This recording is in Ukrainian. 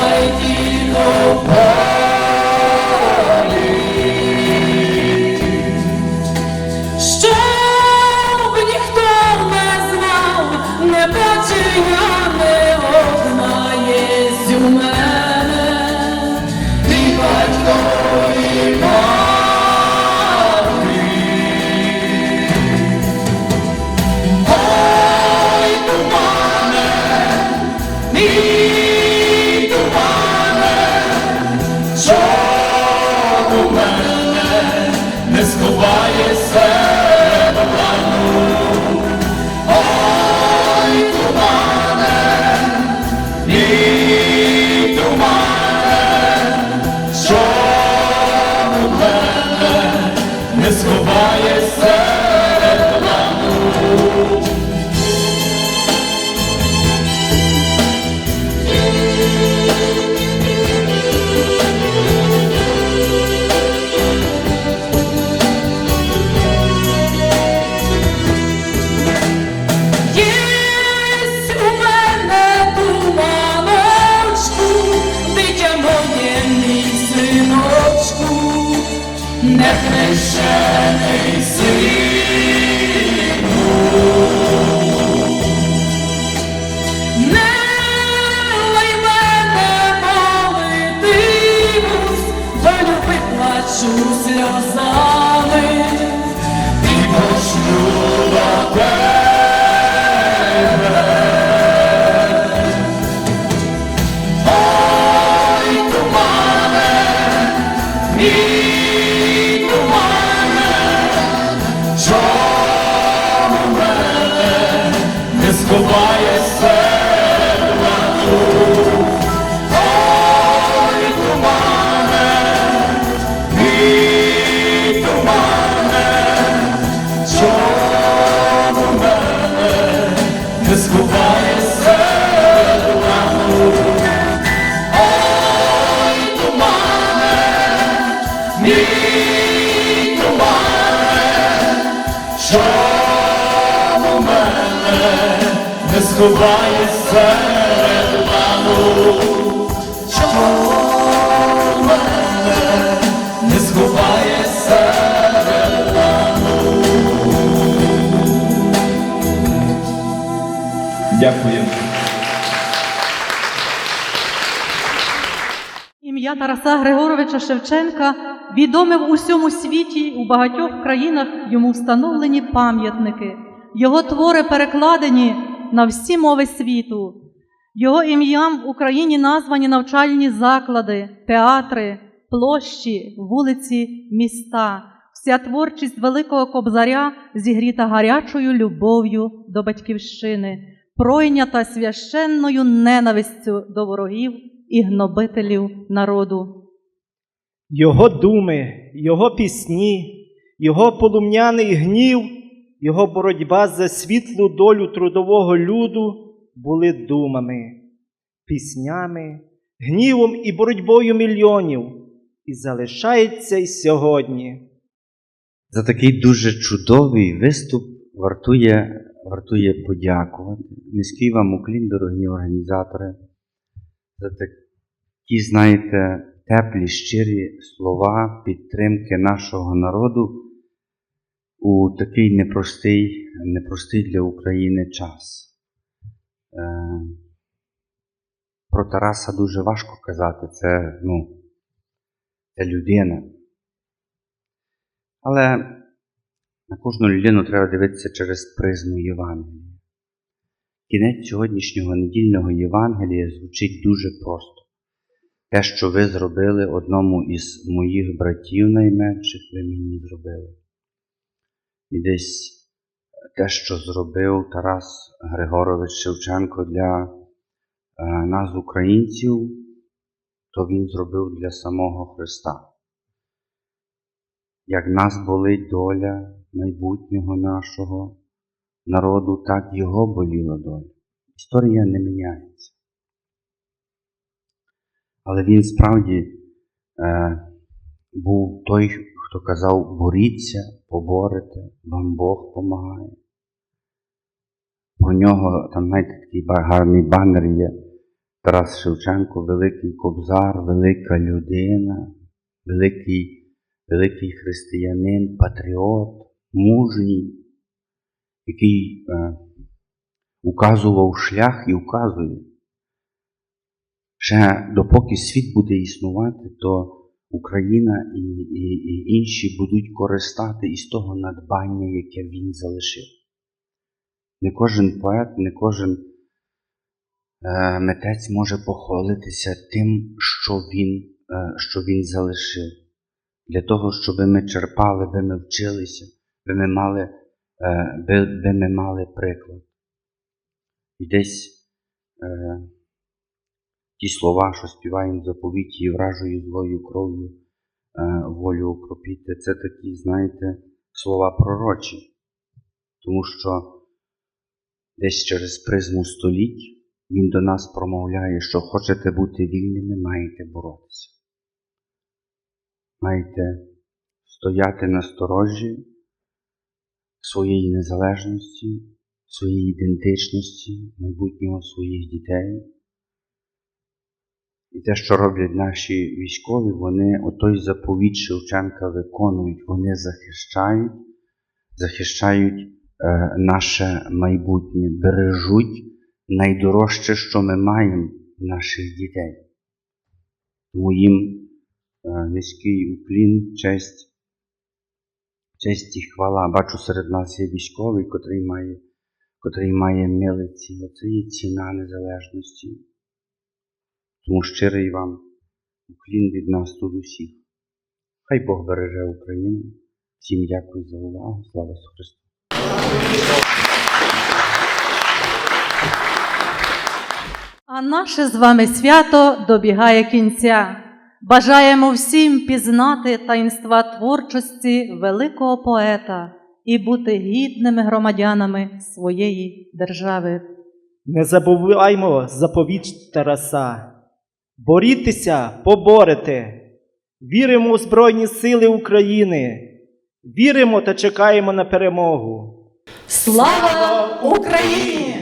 Almighty, Lord. Чому мене не сховає в лану? Ой, тумане, мій чому мене не сховає в не не сховаєшся в лану? Чому мене не сховаєшся в лану? Дякую. Ім'я Тараса Григоровича Шевченка відоме в усьому світі, у багатьох країнах йому встановлені пам'ятники. Його твори перекладені на всі мови світу. Його ім'ям в Україні названі навчальні заклади, театри, площі, вулиці, міста. Вся творчість Великого Кобзаря зігріта гарячою любов'ю до батьківщини, пройнята священною ненавистю до ворогів і гнобителів народу. Його думи, його пісні, його полум'яний гнів, його боротьба за світлу долю трудового люду були думами, піснями, гнівом і боротьбою мільйонів, і залишається й сьогодні. За такий дуже чудовий виступ вартує, вартує подякувати. Низький вам уклін, дорогі організатори, за такі, знаєте, теплі, щирі слова підтримки нашого народу у такий непростий, непростий для України час. Е, Про Тараса дуже важко казати, це, ну, це людина. Але На кожну людину треба дивитися через призму Євангелія. Кінець сьогоднішнього недільного Євангелія звучить дуже просто. Те, що ви зробили одному із моїх братів найменших, ви мені зробили. І десь те, що зробив Тарас Григорович Шевченко для е, нас, українців, то він зробив для самого Христа. Як нас болить доля майбутнього нашого народу, так його боліла доля. Історія не міняється. Але він справді е, був той, хто казав, боріться, поборете, вам Бог помагає. Про нього там, знаєте, такий гарний банер є Тарас Шевченко, великий кобзар, велика людина, великий, великий християнин, патріот, мужній, який е, указував шлях і указує. Ще допоки світ буде існувати, то Україна і, і, і інші будуть користати із того надбання, яке він залишив. Не кожен поет, не кожен е, митець може похвалитися тим, що він, е, що він залишив. Для того, щоб ми черпали, би ми вчилися, би ми мали, е, би, би ми мали приклад. І десь е, ті слова, що співаємо в заповіті і вражою злою кров'ю е, волю окропіти, це такі, знаєте, слова пророчі. Тому що десь через призму століть він до нас промовляє, що хочете бути вільними, маєте боротися. Маєте стояти на сторожі своєї незалежності, своєї ідентичності, майбутнього своїх дітей. І те, що роблять наші військові, вони отой заповіт Шевченка виконують, вони захищають, захищають е, наше майбутнє, бережуть найдорожче, що ми маємо наших дітей. Тому їм е, низький уклін, честь, честь і хвала. Бачу, серед нас є військовий, котрий має, котрий має милиці. Оце є ціна незалежності. Тому щирий вам уклін від нас тут усіх. Хай Бог береже Україну. Всім дякую за увагу. Слава Ісусу Христу! А наше з вами свято добігає кінця. Бажаємо всім пізнати таїнства творчості великого поета і бути гідними громадянами своєї держави. Не забуваймо заповіт Тараса. Борітеся, поборете. Віримо у Збройні Сили України. Віримо та чекаємо на перемогу. Слава Україні!